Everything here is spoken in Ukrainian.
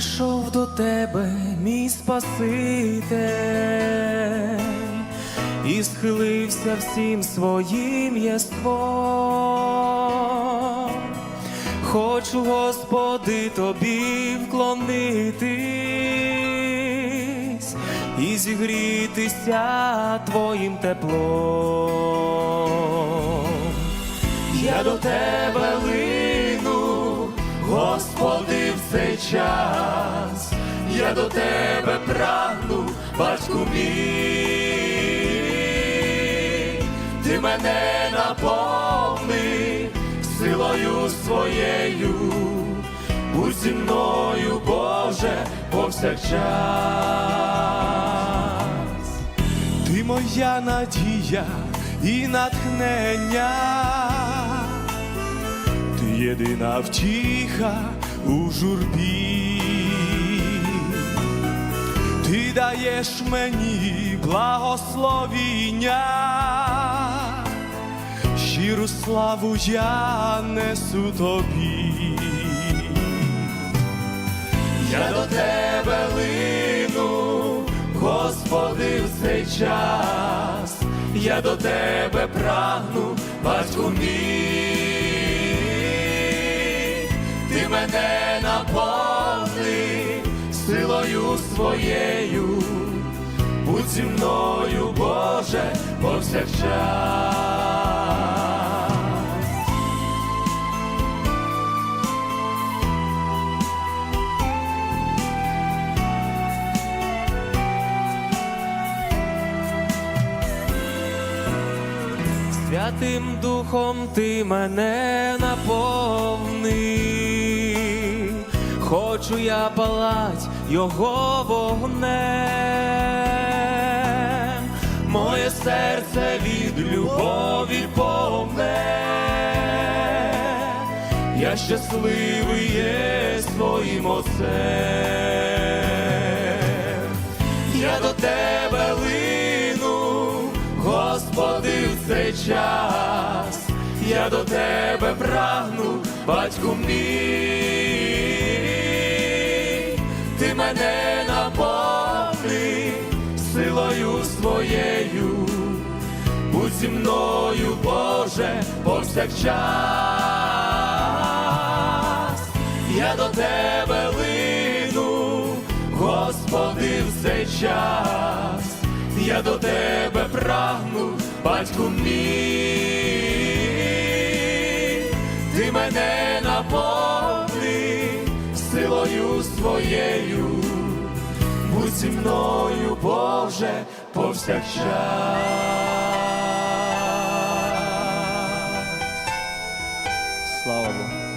прийшов до тебе, мій Спаситель, і схилився всім своїм єством. Хочу, Господи, тобі вклонитись і зігрітися твоїм теплом. Я до тебе лину, Господи, в цей час, я до тебе прагну, батьку мій, ти мене наповни силою своєю, будь зі мною, Боже, повсякчас. Ти моя надія і натхнення, ти єдина втіха у журбі, ти даєш мені благословіння, щиру славу я несу тобі. Я до тебе лину, Господи, в цей час, я до тебе прагну, батьку мій, ти мене наповни силою своєю, будь зі мною, Боже, повсякчас. Святим Духом ти мене наповни, хочу я палать його вогнем, моє серце від любові повне, я щасливий є своїм отцем. Я до тебе лину, Господи, в цей час, я до тебе прагну, батьку мій, мене наповни силою своєю, будь зі мною, Боже, повсякчас, я до тебе лину, Господи, в цей час, я до тебе прагну, батьку мій, ти мене моєю, будь зі мною, Боже, повсякчас. Слава Богу.